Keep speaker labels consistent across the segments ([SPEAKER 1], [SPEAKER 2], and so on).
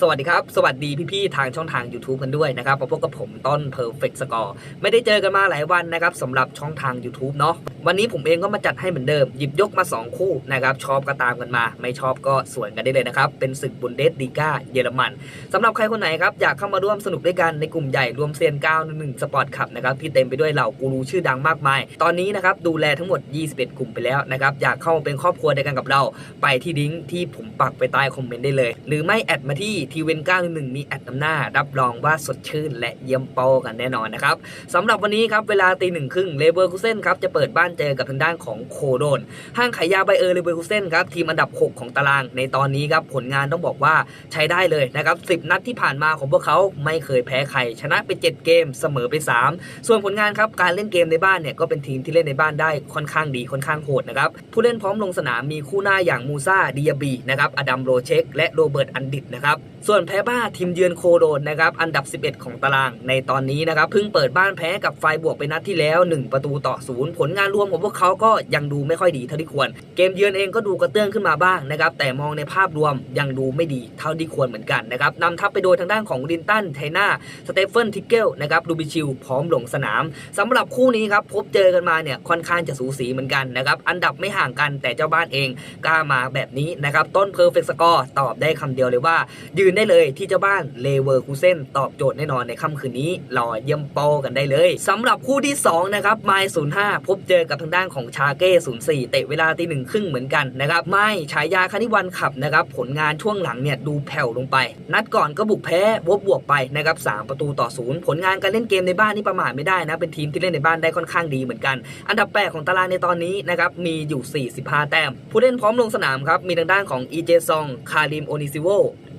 [SPEAKER 1] สวัสดีครับ สวัสดีพี่ๆทางช่องทาง YouTube กันด้วยนะครับมาพบกับผมต้น Perfect Score ไม่ได้เจอกันมาหลายวันนะครับสำหรับช่องทาง YouTube เนาะ วันนี้ผมเองก็มาจัดให้เหมือนเดิม หยิบยกมา 2 คู่นะครับชอบก็ตามกันมา ไม่ชอบก็สวนกันได้เลยนะครับ เป็นศึกบุนเดสดีกาเยอรมันสำหรับใครคนไหนครับ อยากเข้ามาร่วมสนุกด้วยกันในกลุ่มใหญ่รวมเซียน911สปอร์ตขับนะครับที่เต็มไปด้วยเหล่ากูรูชื่อดังมากมาย ตอนนี้นะครับดูแลทั้งหมด 21 กลุ่มไปแล้วนะครับอยากเข้ามาเป็นครอบครัวเดียวกันกับเรา ไปที่ลิงก์ที่ผมปักไปใต้คอมเมนต์ได้เลย หรือไม่แอดมาที่ทีเวน911มีแอดนำหน้า รับรองว่าสดชื่น และเยี่ยมโปกันแน่นอนนะครับสำหรับวันนี้ครับเวลาตีหนึ่งครึ่งเลเวอร์คูเซนครับจะเปิดบ้านเจอกับทางด้านของโคโดน ห้างขายยาไบเออร์เลเวอร์คูเซนครับทีมอันดับ 6 ของตารางในตอนนี้ครับผลงานต้องบอกว่าใช้ได้เลยนะครับ10 นัดที่ผ่านมาของพวกเขาไม่เคยแพ้ใคร ชนะไป 7 เกมเสมอไป 3 ส่วนผลงานครับการเล่นเกมในบ้านเนี่ยก็เป็นทีมที่เล่นในบ้านได้ค่อนข้างดีค่อนข้างโหดนะครับผู้เล่นพร้อมลงสนามมีคู่หน้าอย่างมูซาดิยาบีนะครับอดัมโรเชคและโรเบิร์ตอันดิตนะครับ ส่วนแพ้บ้าทีมเยือนโคโดนนะครับอันดับ 11 ของตารางในตอนนี้นะครับเพิ่งเปิดบ้านแพ้กับไฟบวกไปนัดที่แล้ว 1 ประตูต่อศูนย์ผลงานรวมของพวกเขาก็ยังดูไม่ค่อยดีเท่าที่ควร เกมเยือนเองก็ดูกระเตื้องขึ้นมาบ้างนะครับแต่มองในภาพรวมยังดูไม่ดีเท่าที่ควรเหมือนกันนะครับนำทัพไปโดยทางด้านของลินตันไทน่าสเตเฟนทิกเกลนะครับดูบิชิลพร้อมลงสนามสำหรับคู่นี้ครับพบเจอกันมาเนี่ยค่อนข้างจะสูสีเหมือนกันนะครับอันดับไม่ห่างกันแต่เจ้าบ้านเองกล้ามาแบบนี้นะครับต้นเพอร์เฟกต์สกอร์ตอบได้คำเดียวเลยว่ายืนได้เลยที่เจ้าบ้านเลเวอร์คูเซนตอบโจทย์แน่นอนในค่ำคืนนี้รอเยี่ยมโปกันได้เลยสำหรับคู่ที่สองนะครับไมล์ศูนย์ห้าพบเจอกับทางด้านของชาเก้ศูนย์สี่เตะเวลาตีหนึ่งครึ่งเหมือนกันนะครับไม่ฉายาคณิวันขับนะครับผลงานช่วงหลังเนี่ยดูแผ่วลงไป นัดก่อนก็บุกแพ้วบบวกไปนะครับสามประตูต่อศูนย์ผลงานการเล่นเกมในบ้านนี่ประมาทไม่ได้นะเป็นทีมที่เล่นในบ้านได้ค่อนข้างดีเหมือนกัน อันดับแปดของตารางในตอนนี้นะครับมีอยู่ 45 แต้ม ผู้เล่นพร้อมลงสนามครับมีทางด้านของอีเจซองคาริมโอนิซิโว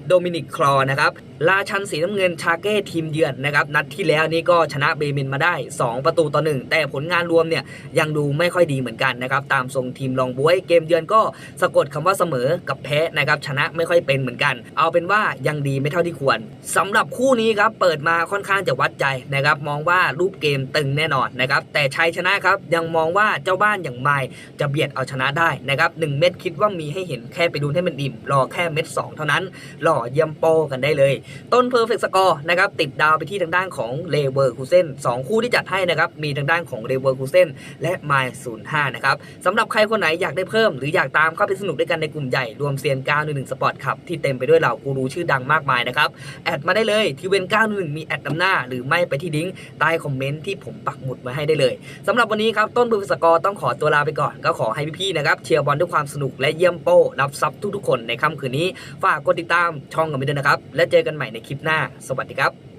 [SPEAKER 1] โดมินิกคลอนะครับ ราชันสีน้ำเงินชาเก้ทีมเยือนนะครับนัดที่แล้วนี่ก็ชนะเบมินมาได้ 2 ประตูต่อ 1 แต่ผลงานรวมเนี่ยยังดูไม่ค่อยดีเหมือนกันนะครับตามทรงทีมรองบวยเกมเยือนก็สะกดคำว่าเสมอกับแพ้นะครับชนะไม่ค่อยเป็นเหมือนกัน เอาเป็นว่ายังดีไม่เท่าที่ควรสำหรับคู่นี้ครับเปิดมาค่อนข้างจะวัดใจนะครับมองว่ารูปเกมตึงแน่นอนนะครับแต่ชัยชนะครับยังมองว่าเจ้าบ้านอย่างไมล์จะเบียดเอาชนะได้นะครับหนึ่งเม็ดคิดว่ามีให้เห็นแค่ไปดูให้มันอิ่มรอแค่เม็ดสองเท่านั้นหล่อเยี่ยมโปกันได้เลยต้นเพอร์เฟกต์สกอร์นะครับติดดาวไปที่ทางด้านของเลเวอร์คูเซนสองคู่ที่จัดให้นะครับมีทางด้านของเลเวอร์คูเซนและไมล์ศูนย์ห้านะครับสำหรับใครคนไหนอยากได้เพิ่ม หรืออยากตามเข้าไปสนุกด้วยกันในกลุ่มใหญ่รวมเซียน911สปอร์ตขับที่เต็มไปด้วยเหล่ากูรูชื่อดังมากมายนะครับแอดมาได้เลยที่เวน911มีแอดนำหน้า หรือไม่ไปที่ลิงก์ใต้คอมเมนต์ที่ผมปักหมุดไว้ให้ได้เลยสำหรับวันนี้ครับต้นเพอร์เฟกต์สกอร์ต้องขอตัวลาไปก่อนก็ขอให้พี่ๆนะครับเชียร์บอลด้วยความสนุกและเยี่ยมโป้รับซับทุกๆคนในค่ำคืนนี้ฝากกดติดตามช่องกันไปด้วยนะครับและเจอกันใหม่ในคลิปหน้า สวัสดีครับ